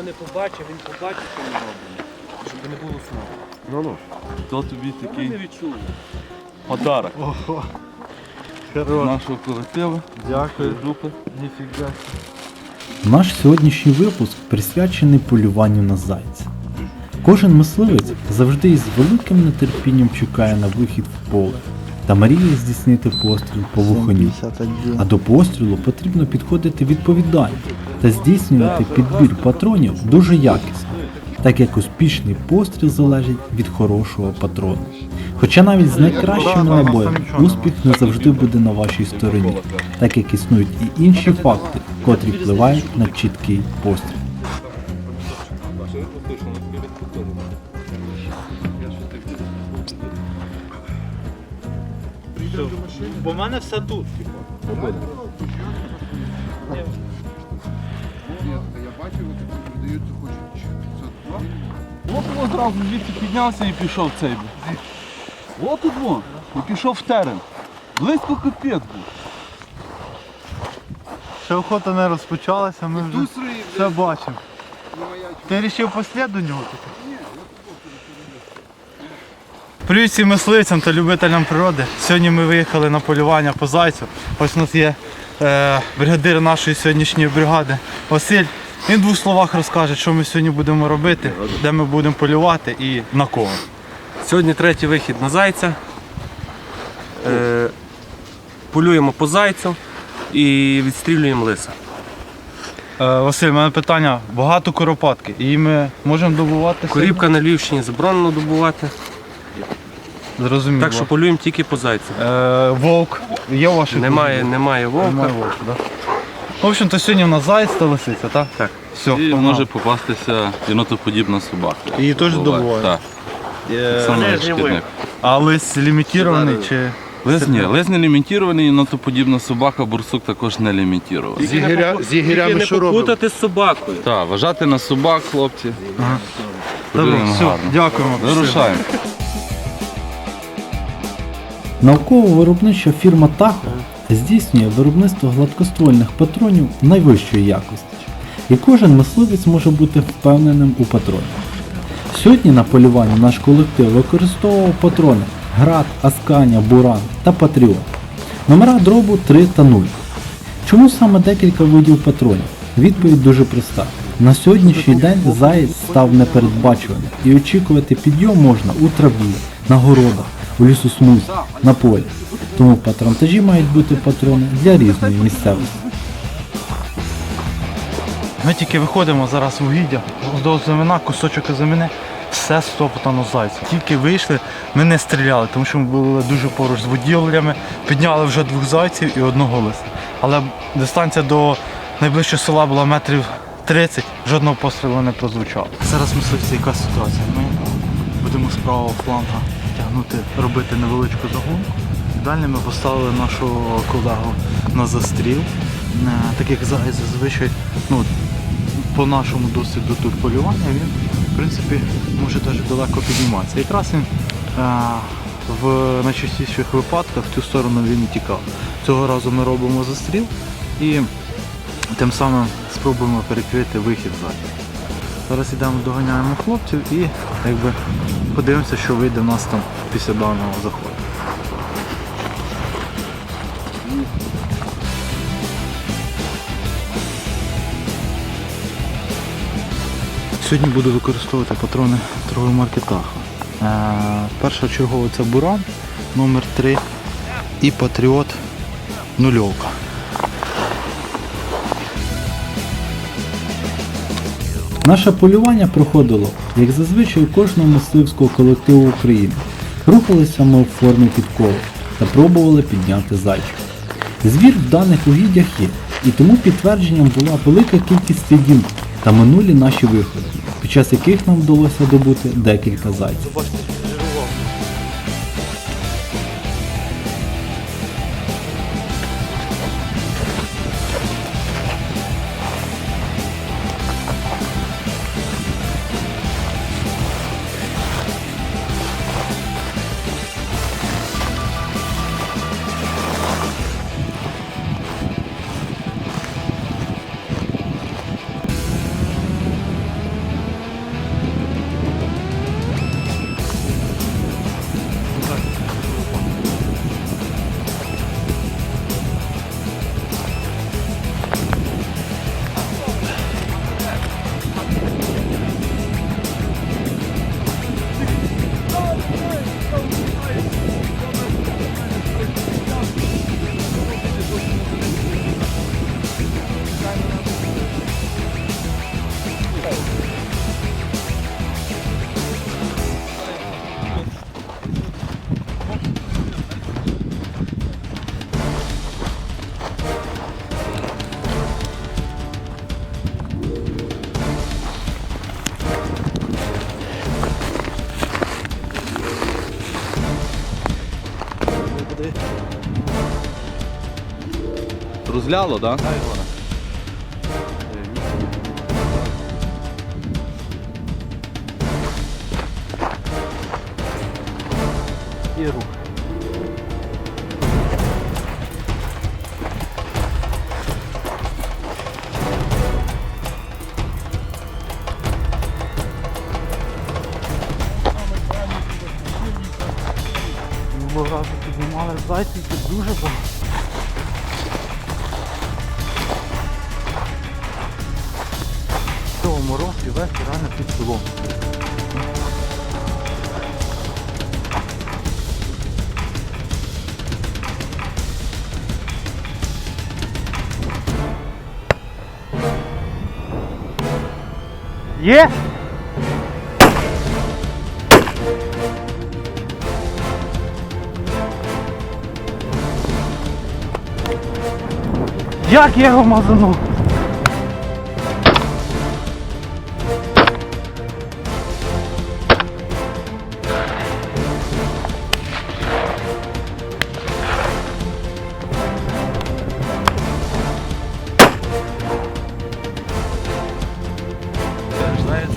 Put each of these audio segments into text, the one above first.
його не побачив, він побачив, що ми робимо. Щоб не було смогу. Ну ну. То тобі Ми такий не відчули. подарок Ого. Хорош. нашого колективу, Дякую. групи. Ніфіга. Наш сьогоднішній випуск присвячений полюванню на зайця. Кожен мисливець завжди із великим нетерпінням чекає на вихід в поле та мріє здійснити постріл по вухоню. А до пострілу потрібно підходити відповідально та здійснювати підбір патронів дуже якісно, так як успішний постріл залежить від хорошого патрону. Хоча навіть з найкращими набоями успіх не завжди буде на вашій стороні, так як існують і інші факти, котрі впливають на чіткий постріл. Бо в мене все тут. От воно зразу звідси піднявся і пішов цей. бі. От тут вон. І пішов в терен. Близько капець був. Ще охота не розпочалася, ми вже все бачимо. Ти вирішив послід до нього тут? Привіт всім мисливцям та любителям природи. Сьогодні ми виїхали на полювання по зайцю. Ось у нас є е, бригадир нашої сьогоднішньої бригади Василь. Він в двох словах розкаже, що ми сьогодні будемо робити, де ми будемо полювати і на кого. Сьогодні третій вихід на зайця. Е, полюємо по зайцю і відстрілюємо лиса. Е, Василь, у мене питання. Багато коропатки. І ми можемо добувати Корівка на Львівщині заборонено добувати, Зрозуміло. так що полюємо тільки по зайцю. Е, вовк. Є у Немає, друзів? немає вовка. Немає вовка, да? В общем-то, сьогодні у нас заяць та лисиця, так? Так. Все, І погнали. може попастися єнотоподібна собака. Її теж Буває. добувають? Так. Е, Саме шкідник. А лис лімітований чи. Лес ні, лес не лімітований, єнотоподібна собака, бурсук також не лімітований. З єгеря- з єгерями не що робимо? попутати з собакою. Так, вважати на собак, хлопці. Добре, все, гарно. дякуємо. Вирушаємо. Науково-виробнича фірма Тако здійснює виробництво гладкоствольних патронів найвищої якості, і кожен мисливець може бути впевненим у патроні. Сьогодні на полюванні наш колектив використовував патрони Град, Асканя, Буран та Патріот. Номера дробу 3 та 0. Чому саме декілька видів патронів? Відповідь дуже проста. На сьогоднішній день заєць став непередбачуваним і очікувати підйом можна у траві, на городах, у лісосмузі, на полі. Тому в патронтажі мають бути патрони для різної місцевості. Ми тільки виходимо зараз в угіддя, до замина, кусочок замини, все стоптано зайцем. Тільки вийшли, ми не стріляли, тому що ми були дуже поруч з воділями, підняли вже двох зайців і одного лиса. Але дистанція до найближчого села була метрів 30, жодного пострілу не прозвучало. Зараз мисливці, яка ситуація? Ми будемо з правого фланга тягнути, робити невеличку загонку. Далі ми поставили нашого колегу на застріл. Е, Так як зазвичай, ну, по нашому досвіду тут полювання, він в принципі може навіть далеко підніматися. Якраз він е, в найчастіших випадках в цю сторону він і тікав. Цього разу ми робимо застріл і тим самим спробуємо перекрити вихід ззаді. Зараз йдемо, доганяємо хлопців і якби подивимося, що вийде в нас там після даного заходу. Сьогодні буду використовувати патрони торгової марки Таха. Е, першочергово це Буран номер 3 і Патріот нульовка. Наше полювання проходило, як зазвичай у кожного мисливського колективу України. Рухалися ми в формі підколу та пробували підняти зайчика. Звір в даних угіддях є, і тому підтвердженням була велика кількість слідів та минулі наші виходи, під час яких нам вдалося добути декілька зайців. Розляло, так? Да? І рух. Тут дуже багато. Цього мороз і весь реально під селом. Є? Як я його мазанув?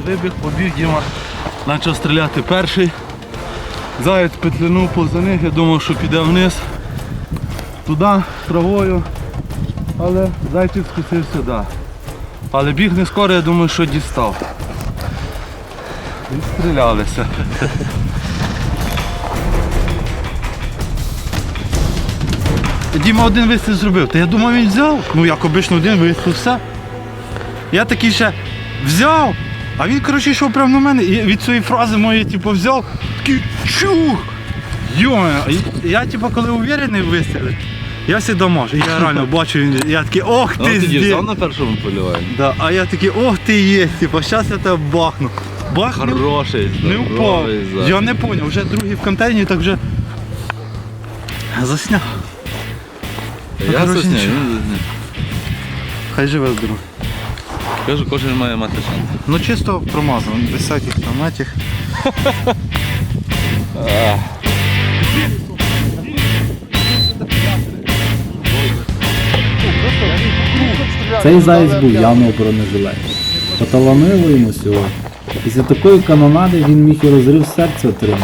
Вибіг, побіг Діма. Почав стріляти перший. Заяць петлянув поза них, я думав, що піде вниз. Туди, травою. Але зайчик скусив сюди. Але біг не скоро, я думаю, що дістав. І стрілялися. Діма один вистріл зробив, та я думав він взяв. Ну як обично один вистріл, все. Я такий ще взяв, а він, коротше, йшов прямо на мене і від цієї фрази моєї, типу, взяв, такий чух! Йоме, я типу, коли уверений в вистрілі, я завжди можу. Я реально бачу, він, я такий, ох ти здє. на першому полюванні. Да, а я такий, ох ти є, типу, зараз я тебе бахну. Бахнув, Хороший, не впав. здоровий. Я не зрозумів, вже другий в контейнері, так вже засняв. Я коротше, засняв, нічого. він засняв. Хай живе здорово. Кажу, кожен має мати шанс. Ну чисто промазано, без всяких там этих. Цей заєць був явно у бронежилеті. Поталанило йому сьогодні. Після такої канонади він міг і розрив серця отримати.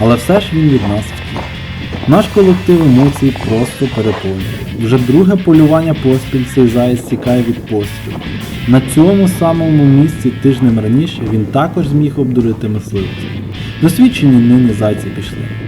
Але все ж він від нас втік. Наш колектив емоцій просто переповнює. Вже друге полювання поспіль цей заєць тікає від пострілу. На цьому самому місці тижнем раніше він також зміг обдурити мисливців. Досвідчені нині зайці пішли.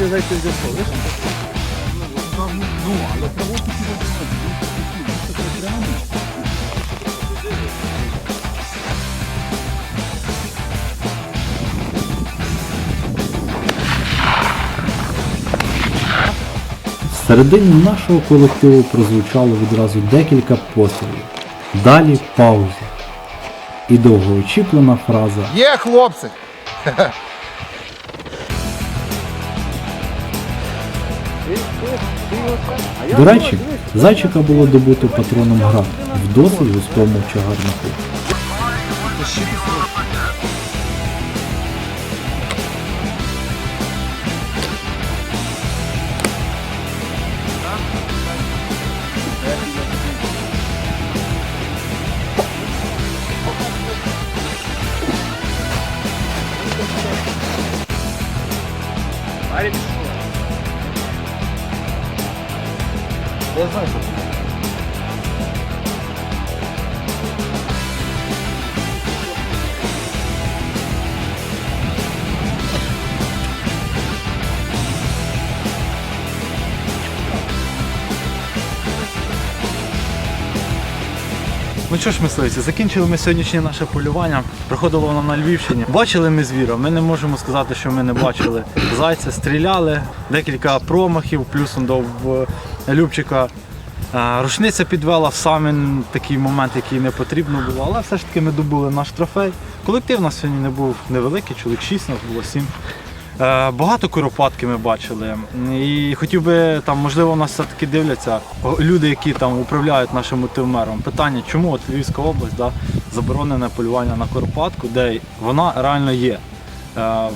Вони трішки де ти зайця взяв, Ну, але Всередині нашого колективу прозвучало відразу декілька пострілів. Далі пауза. І довгоочікувана фраза Є, хлопці! До речі, зайчика було добуто патроном град в досить густому чагарнику. Ну що ж, мисливці, закінчили ми сьогоднішнє наше полювання. Проходило воно на Львівщині. Бачили ми звіра. Ми не можемо сказати, що ми не бачили зайця. Стріляли, декілька промахів, плюсом до Любчика. е, Рушниця підвела в самий такий момент, який не потрібно було, але все ж таки ми добули наш трофей. Колектив у нас сьогодні не був невеликий, чоловік 6, нас було 7. Е, Багато куропатки ми бачили. І хотів би там, можливо, нас все-таки дивляться люди, які там управляють нашим мультивмером. Питання, чому от Львівська область да, заборонене полювання на куропатку, де вона реально є. Е,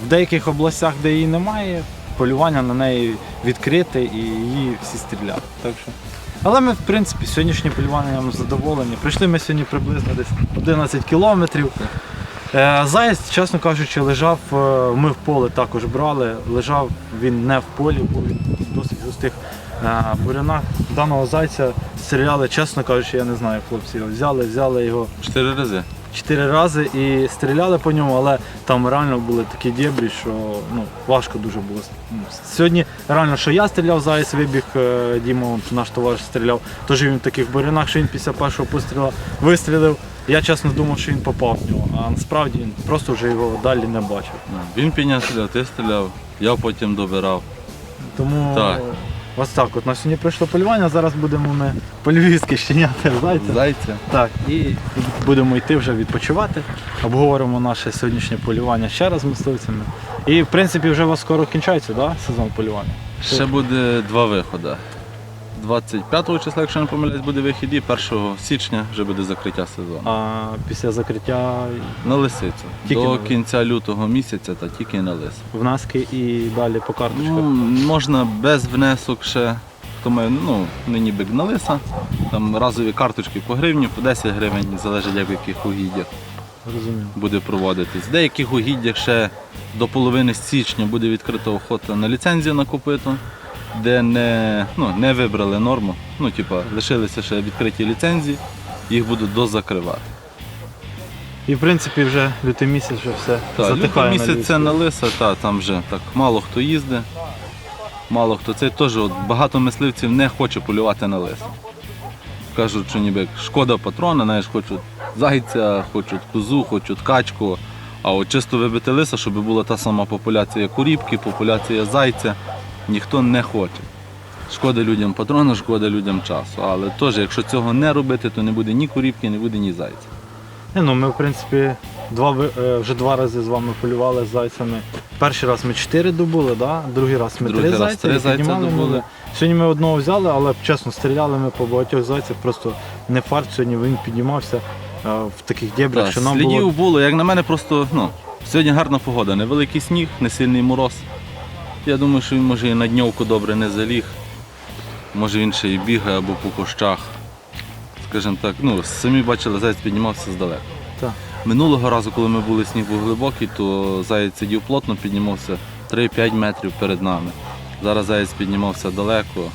В деяких областях, де її немає, полювання на неї відкрите і її всі стріляють. Так що. Але ми, в принципі, сьогоднішнє полювання задоволені. Прийшли ми сьогодні приблизно десь 11 кілометрів. Е, Заєць, чесно кажучи, лежав, е, ми в поле також брали, лежав він не в полі, був він в досить густих е, бурянах. Даного зайця стріляли, чесно кажучи, я не знаю, хлопці його взяли, взяли його Чотири рази. чотири рази і стріляли по ньому, але там реально були такі дєбрі, що ну, важко дуже було. Ну, Сьогодні реально, що я стріляв, заяць вибіг, Діма, наш товариш стріляв, теж він в таких бурянах, що він після першого пострілу вистрілив. Я чесно думав, що він попав в нього, а насправді він просто вже його далі не бачив. Він підняв стріляв, ти стріляв, я потім добирав. Тому Так. ось так от на сьогодні прийшло полювання, зараз будемо ми по-львівськи щеняти зайця. Зайця. Так, і будемо йти вже відпочивати. Обговоримо наше сьогоднішнє полювання ще раз з мисливцями. І в принципі вже у вас скоро кінчається, да, сезон полювання. Ще буде два виходи. 25 числа, якщо не помиляюсь, буде вихід, і 1 січня вже буде закриття сезону. А після закриття На лисицю. Тільки До на- кінця лютого місяця та тільки на лису. внески і далі по карточках. Ну, можна без внесок ще. Хто має, ну, не ніби на лиса. Там разові карточки по гривні, по 10 гривень, залежить як в яких угіддях Розумію. буде проводитись. В деяких угіддях ще до половини січня буде відкрита охота на ліцензію на копито, де не, ну, не вибрали норму. Ну, типа, лишилися ще відкриті ліцензії, їх будуть дозакривати. І в принципі вже лютий місяць вже все Так, лютий місяць це на лиса, та, там вже так мало хто їздить, мало хто. Це теж от, багато мисливців не хоче полювати на лиса. Кажуть, що ніби шкода патрона, знаєш, хочуть зайця, хочуть козу, хочуть качку. А от чисто вибити лиса, щоб була та сама популяція куріпки, популяція зайця, ніхто не хоче. Шкода людям патрона, шкода людям часу. Але теж, якщо цього не робити, то не буде ні куріпки, не буде ні зайця. Не, ну, ми, в принципі, два, е, вже два рази з вами полювали з зайцями. Перший раз ми чотири добули, да? другий раз ми Другий три раз зайця три і зайця піднімали добули. ми. Сьогодні ми одного взяли, але чесно, стріляли ми по багатьох зайцях, просто не фарт сьогодні він піднімався е, в таких дєбрях, Так, що нам слідів було. було. як на мене, просто ну, сьогодні гарна погода, невеликий сніг, не сильний мороз. Я думаю, що він може і на дньовку добре не заліг. Може він ще і бігає або по кущах. Скажімо так, ну, самі бачили, заяць піднімався здалеку. Так. Минулого разу, коли ми були сніг був глибокий, то заяць сидів плотно, піднімався 3-5 метрів перед нами. Зараз заяць піднімався далеко.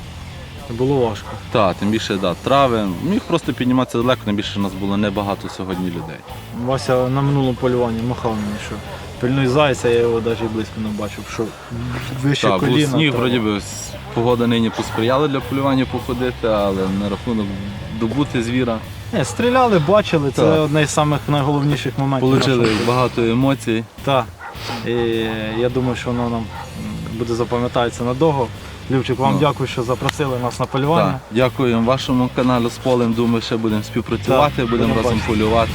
Було важко. Так, тим більше да, трави. Міг просто підніматися далеко, тим більше нас було небагато сьогодні людей. Вася на минулому полюванні махав мені, що пильнуй зайця, я його навіть близько не бачив, що вище Так, коліна. сніг, вроді би, погода нині посприяла для полювання походити, але на рахунок добути звіра Не, стріляли, бачили, це Так. одне з самих найголовніших моментів. отримали багато емоцій. Так. І я думаю, що воно нам буде запам'ятатися надовго. Любчик, вам Ну. дякую, що запросили нас на полювання. Так, дякуємо вашому каналу з полем. Думаю, ще будемо співпрацювати, Так, будемо будемо разом бачити. полювати.